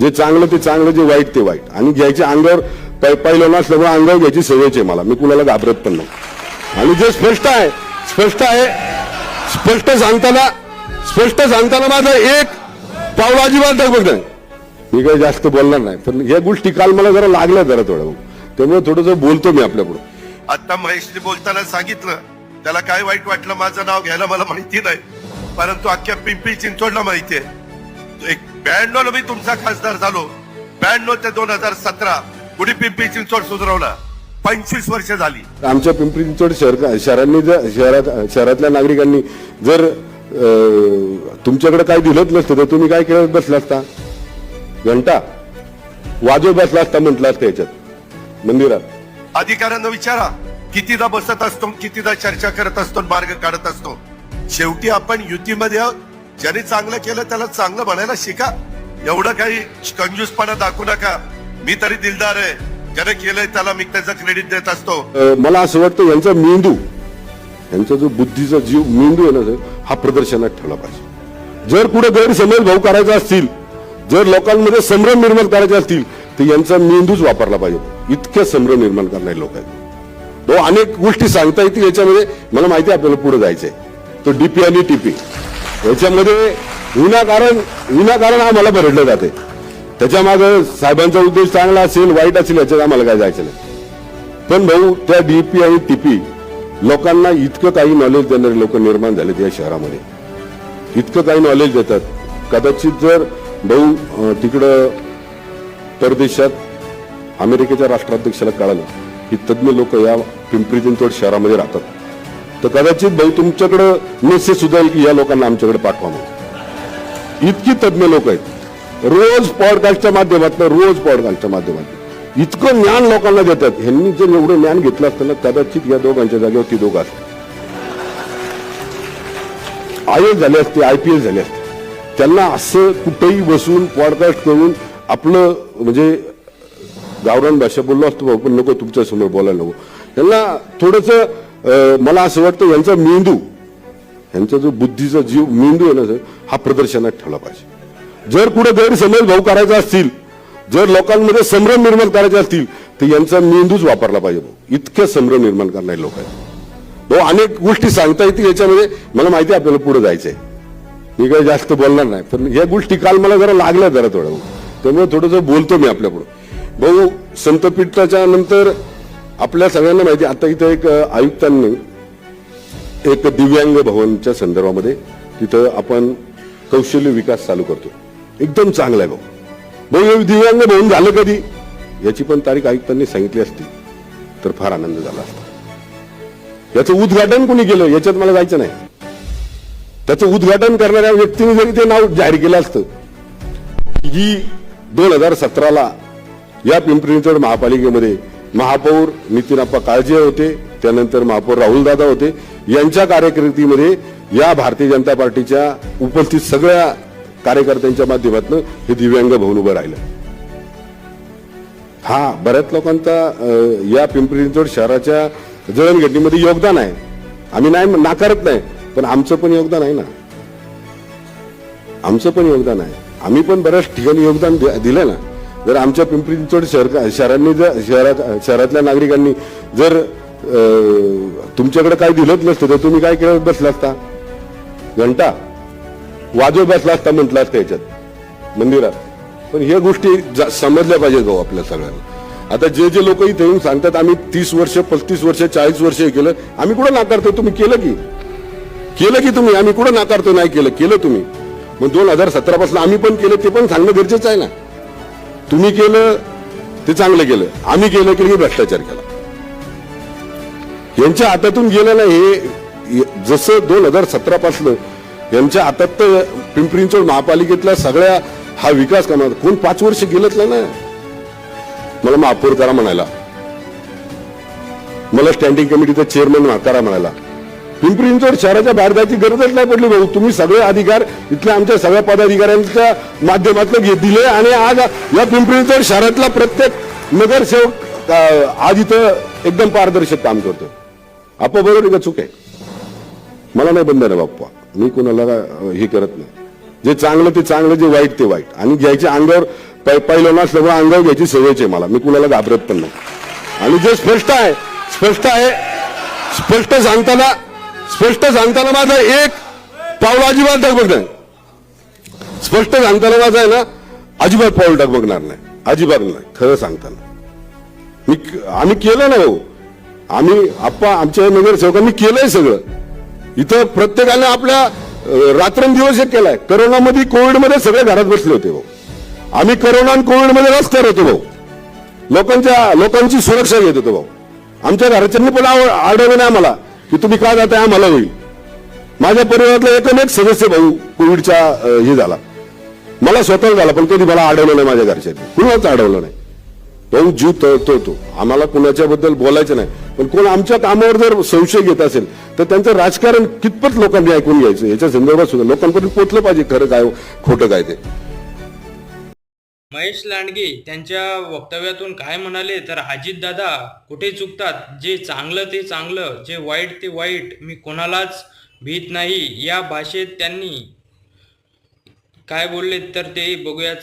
जे चांगलं ते चांगलं जे वाईट ते वाईट. आणि घ्यायचे अंगावर पै- पहिलं नसल्यामुळे अंगावर घ्यायची सवयच आहे मला. मी कुणाला घाबरत पण नाही. आणि जे स्पष्ट आहे स्पष्ट आहे स्पष्ट सांगताना स्पष्ट सांगताना माझं एक पावलं अजिबात दाखवत नाही. मी काही जास्त बोलणार नाही. पण ह्या गोष्टी काल मला जरा लागल्या जरा थोडं. त्यामुळे थोडंसं बोलतो मी आपल्याकडून आता महेशने बोलताना सांगितलं त्याला काय वाईट वाटलं माझं नाव घ्यायला मला माहिती नाही. परंतु अख्ख्या पिंपरी चिंचवडला माहिती आहे. एक ब्याण्णव ला मी तुमचा खासदार झालो. ब्याण्णव ते दोन हजार सतरा पुढे पिंपरी चिंचवड सुधारवला. पंचवीस वर्ष झाली. आमच्या पिंपरी चिंचवड शहर शहरांनी जर शहरात शहरातल्या नागरिकांनी जर तुमच्याकडे काय दिलंच नसतं तर तुम्ही काय केलं बसला असता? घंटा? वाजव बसला असता म्हटलं असतं याच्यात. मंदिरात. अधिकाऱ्यांना विचारा कितीदा बसत असतो कितीदा चर्चा करत असतो मार्ग काढत असतो. शेवटी आपण युतीमध्ये आहोत. ज्यांनी चांगलं केलं त्याला चांगलं म्हणायला शिका. एवढं काही कंजूसपणा दाखवू नका. मी तरी दिलदार आहे. ज्याने केलंय त्याला मी त्याचा क्रेडिट देत असतो. मला असं वाटतं यांचा मेंदू यांचा जो बुद्धीचा जीव मेंदू आहे ना सर, हा प्रदर्शनात ठेवला पाहिजे. जर कुठे गैरसमज भाऊ करायचा असतील जर लोकांमध्ये संभ्रम निर्माण करायचे असतील तर यांचा मेंदूच वापरला पाहिजे. इतक्या संभ्रम निर्माण करणारे लोक आहेत. तो अनेक गोष्टी सांगता येतील याच्यामध्ये. मला माहिती आपल्याला पुढे जायचंय. तो डीपी आणि टीपी याच्यामध्ये विनाकारण विनाकारण आम्हाला भरडलं जाते. त्याच्यामागे साहेबांचा उद्देश चांगला असेल वाईट असेल याच्यात आम्हाला काय जायचं नाही. पण भाऊ त्या डीपी आणि टीपी लोकांना इतकं काही नॉलेज देणारे लोक निर्माण झालेत या शहरामध्ये. इतकं काही नॉलेज देतात. कदाचित जर भाऊ तिकडं परदेशात अमेरिकेच्या राष्ट्राध्यक्षाला कळालं की तज्ज्ञ लोक या पिंपरी चिंचवड शहरामध्ये राहतात. तर कदाचित भाऊ तुमच्याकडं मेसेज सुद्धा येईल की या लोकांना आमच्याकडे पाठवा म्हणून. इतकी तज्ज्ञ लोक आहेत. रोज पॉडकास्टच्या माध्यमातून रोज पॉडकास्टच्या माध्यमातून. इतकं ज्ञान लोकांना देतात. ह्यांनी जर एवढं ज्ञान घेतलं असतं ना कदाचित या दोघांच्या जागेवर ती दोघं असतात आय एस झाले असते आय पी एस झाले असते. त्यांना असं कुठेही बसून पॉडकास्ट करून आपलं म्हणजे गावरान भाषा बोललो असतो भाऊ पण नको तुमच्यासमोर बोलायला नको. त्यांना थोडस मला असं वाटतं यांचा मेंदू यांचा जो बुद्धीचा जीव मेंदू आहे ना सर हा प्रदर्शनात ठेवला पाहिजे. जर कुठे गैरसमज भाऊ करायचा असतील जर लोकांमध्ये संभ्रम निर्माण करायचे असतील तर यांचा मेंदूच वापरला पाहिजे भाऊ. इतक्या संभ्रम निर्माण करणारे लोक आहेत. भाऊ अनेक गोष्टी सांगता येतील याच्यामध्ये मला माहिती आहे आपल्याला पुढे जायचंय. मी काही जास्त बोलणार नाही पण या गोष्टी काल मला जरा लागल्या जरा थोडं. त्यामुळे थोडंसं बोलतो मी आपल्या पुढे भाऊ संतपीठाच्या नंतर आपल्या सगळ्यांना माहिती आता इथं एक आयुक्तांनी एक दिव्यांग भवनच्या संदर्भामध्ये तिथं आपण कौशल्य विकास चालू करतो. एकदम चांगला आहे भाऊ. भाऊ दिव्यांग भवन झालं कधी? याची पण तारीख आयुक्तांनी सांगितली असती तर फार आनंद झाला असता. याचं उद्घाटन कोणी केलं? याच्यात मला जायचं नाही. त्याचं उद्घाटन करणाऱ्या व्यक्तीने जरी ते नाव जाहीर केलं असतं ही दोन हजार सतराला या पिंपरी चिंचवड महापालिकेमध्ये महापौर नितीनप्पा काळजे होते त्यानंतर महापौर राहुल दादा होते. यांच्या कार्यकर्तीमध्ये या भारतीय जनता पार्टीच्या उपस्थित सगळ्या कार्यकर्त्यांच्या माध्यमातून हे दिव्यांग भवन उभं राहिलं. हा बऱ्याच लोकांचा या पिंपरी चिंचवड शहराच्या जळणघटनेमध्ये योगदान आहे. आम्ही नाही नाकारत नाही पण आमचं पण योगदान आहे ना. आमचं पण योगदान आहे. आम्ही पण बऱ्याच ठिकाणी योगदान दि- दिलं ना. जर आमच्या पिंपरी चिंचवड शहर शहरांनी जर शहरात शहरातल्या नागरिकांनी जर तुमच्याकडे काय दिलंच नसतं तर तुम्ही काय केलं? बसला असता. घंटा. वाजव बसला असता म्हटलं असतं याच्यात. मंदिरात. पण ह्या गोष्टी जा- समजल्या पाहिजेत भाऊ आपल्या सगळ्यांना. आता जे जे लोक इथे येऊन सांगतात आम्ही तीस वर्ष पस्तीस वर्ष चाळीस वर्ष हे केलं आम्ही कुठं नाकारतो तुम्ही केलं की? केलं की तुम्ही? आम्ही कुठं नाकारतो नाही केलं. केलं तुम्ही. मग दोन हजार सतरा पासून आम्ही पण केलं ते पण सांगणं गरजेचं आहे ना. तुम्ही केलं ते चांगलं केलं. आम्ही केलं की भ्रष्टाचार केला. यांच्या हातातून गेलं ना हे जसं दोन हजार सतरा पासनं यांच्या हातात तर पिंपरी चिंचवड महापालिकेतला सगळ्या हा विकास करणार कोण पाच वर्ष गेलंच ना? मला महापौर करा म्हणायला. मला स्टँडिंग कमिटीचा चेअरमन करा म्हणायला. पिंपरी चिंचवड शहराच्या बाहेर जायची गरजच नाही पडली भाऊ. तुम्ही सगळे अधिकार इथल्या आमच्या सगळ्या पदाधिकाऱ्यांच्या माध्यमातून घे दिले आणि आज या पिंपरी चिंचवड शहरातला प्रत्येक नगरसेवक आज इथं एकदम पारदर्शक काम करतो आपा बरोबर का चूक आहे? मला नाही बंधन आहे बाप्पा. मी कोणाला हे करत नाही. जे चांगलं ते चांगलं जे वाईट ते वाईट. आणि घ्यायचे अंगावर पहिलं पहिलं सगळं अंगावर घ्यायची सवयच आहे मला. मी कुणाला घाबरत पण नाही. आणि जे स्पष्ट आहे स्पष्ट आहे स्पष्ट सांगताना स्पष्ट सांगताना माझा एक पाऊल अजिबात डगमग नाही. स्पष्ट सांगताना माझा आहे ना अजिबात पाऊल डगमगणार नाही. अजिबात नाही खरं सांगताना. मी आम्ही केलं ना भाऊ हो. आम्ही आप्पा आमच्या नगरसेवकांनी केलंय सगळं. इथं प्रत्येकाने आपल्या रात्रंदिवस हे केलाय. करोनामध्ये कोविडमध्ये सगळे घरात बसले होते भाऊ. आम्ही करोना आणि कोविडमध्ये रस्त्यावर होतो भाऊ. लोकांच्या लोकांची सुरक्षा घेत होतो भाऊ. आमच्या घराच्यांनी पण आव- आढळलं नाही आम्हाला. की तुम्ही का जाताय? आम्हाला होईल. माझ्या परिवारातला एकमेक सदस्य भाऊ कोविडच्या हे झाला. मला स्वतः झाला पण कधी मला अडवलं नाही माझ्या घरच्यांनी. कुणाच अडवलं नाही. तो जीव तळतो तो आम्हाला कुणाच्या बद्दल बोलायचं नाही. पण कोण आमच्या कामावर जर संशय घेत असेल तर त्यांचं राजकारण कितपत लोकांनी ऐकून घ्यायचं? याच्या संदर्भात सुद्धा लोकांपर्यंत पोचलं पाहिजे खरं काय खोटं काय ते. जयेश लांडगे त्यांच्या वक्तव्यातून काय म्हणाले? तर अजितदादा कुठे चुकतात? जे चांगलं ते चांगलं जे वाईट ते वाईट मी कोणालाच भीत नाही. या भाषेत त्यांनी काय बोलले? तर ते बघूयात.